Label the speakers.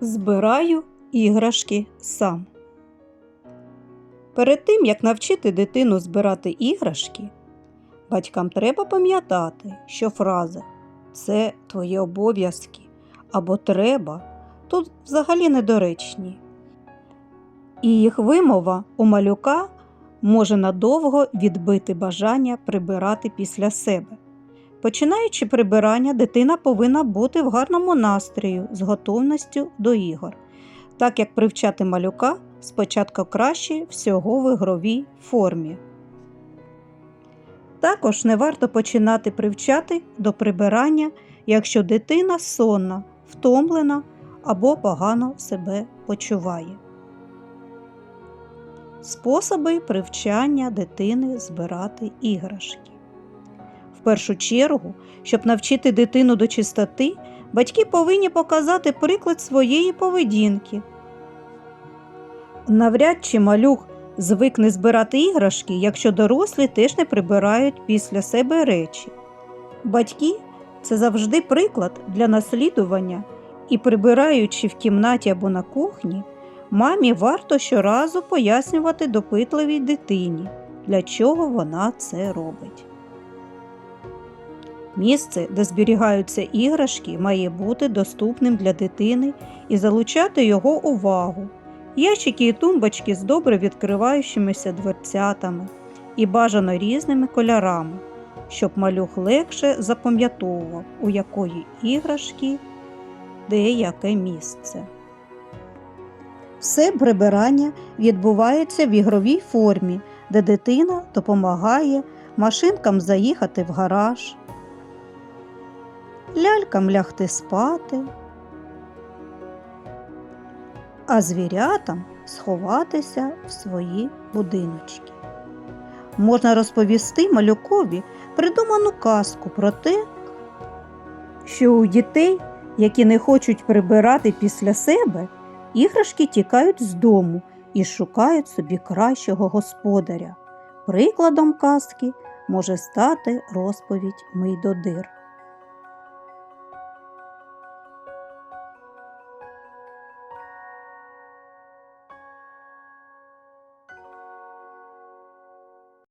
Speaker 1: Збираю іграшки сам. Перед тим, як навчити дитину збирати іграшки, батькам треба пам'ятати, що фраза це твої обов'язки або треба тут взагалі недоречні. І їх вимова у малюка може надовго відбити бажання прибирати після себе. Починаючи прибирання, дитина повинна бути в гарному настрою з готовністю до ігор, так як привчати малюка спочатку краще всього в ігровій формі. Також не варто починати привчати до прибирання, якщо дитина сонна, втомлена або погано себе почуває. Способи привчання дитини збирати іграшки. Першу чергу, щоб навчити дитину до чистоти, батьки повинні показати приклад своєї поведінки. Навряд чи малюк звикне збирати іграшки, якщо дорослі теж не прибирають після себе речі. Батьки це завжди приклад для наслідування, і прибираючи в кімнаті або на кухні, мамі варто щоразу пояснювати допитливій дитині, для чого вона це робить. Місце, де зберігаються іграшки, має бути доступним для дитини і залучати його увагу. Ящики і тумбочки з добре відкриваючимися дверцятами і бажано різними кольорами, щоб малюк легше запам'ятовував, у якої іграшки де яке місце. Все прибирання відбувається в ігровій формі, де дитина допомагає машинкам заїхати в гараж, лялькам лягти спати, а звірятам сховатися в свої будиночки. Можна розповісти малюкові придуману казку про те, що у дітей, які не хочуть прибирати після себе, іграшки тікають з дому і шукають собі кращого господаря. Прикладом казки може стати розповідь Мийдодир.